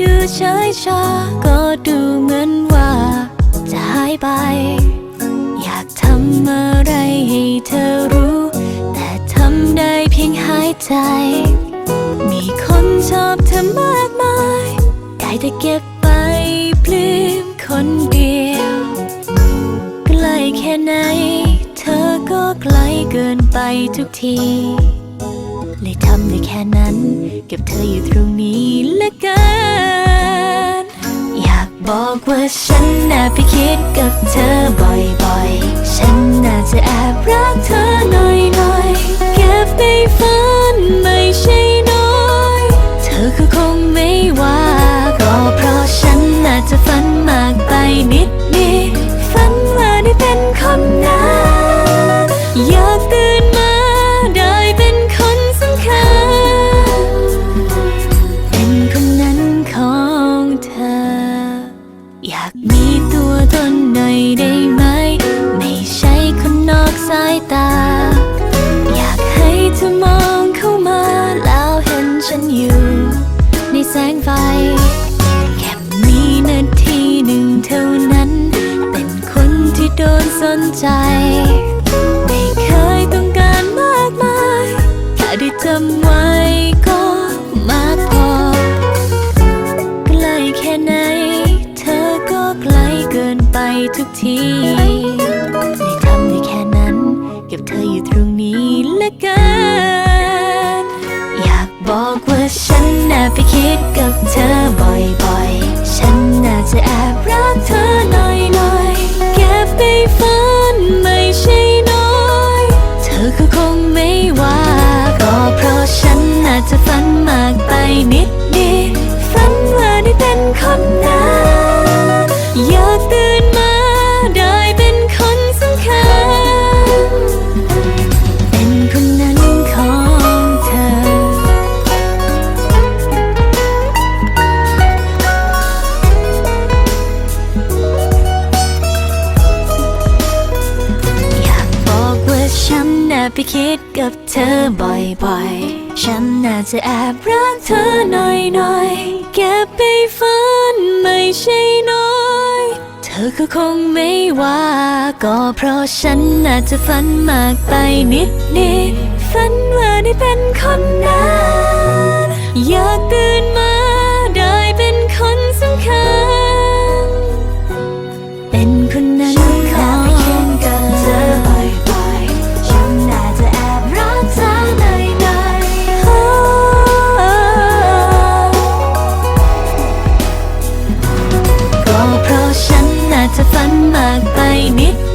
ดูเฉยชา ก็ดูเหมือนว่า จะหายไป อยากทำอะไรให้เธอรู้ แต่ทำได้เพียงหายใจ มีคนชอบเธอมากมาย ได้แต่เก็บไปปลื้มคนเดียว ใกล้แค่ไหน เธอก็ไกลเกินไปทุกที เลยทำได้แค่นั้น เก็บเธออยู่ตรงนี้ ฉันน่าไปคิดกับเธอบ่อยๆ ฉันน่าจะแอบรักเธอหน่อยๆ เก็บไปฝันไม่ใช่น้อย เธอก็คงไม่ว่า ก็เพราะฉันน่าจะฝันมากไปนิด มีตัวตนหน่อยได้ไหม ไม่ใช่คนนอกสายตา อยากให้เธอมองเข้ามา แล้วเห็นฉันอยู่ ในแสงไฟ แค่มีนาทีหนึ่งเท่านั้น เป็นคนที่โดนสนใจ ทุกทีได้ทำได้แค่นั้นเก็บเธออยู่ตรงนี้ละกัน อยากบอกว่าฉันน่าไปคิดกับเธอบ่อยๆ ฉันน่าจะแอบรักเธอหน่อยๆเก็บไปฝันไม่ใช่น้อย เธอก็คงไม่ว่า ก็เพราะฉันน่าจะฝันมากไปนิด ฉันน่าไปคิดกับเธอบ่อยๆ ฉันน่าจะแอบรักเธอหน่อยๆ เก็บไปฝันไม่ใช่น้อย เธอก็คงไม่ว่า ก็เพราะฉันน่าจะฝันมากไปนิดนิดฝันว่าได้เป็นคนนั้นอยากตื่น จะฝันมากไปนิด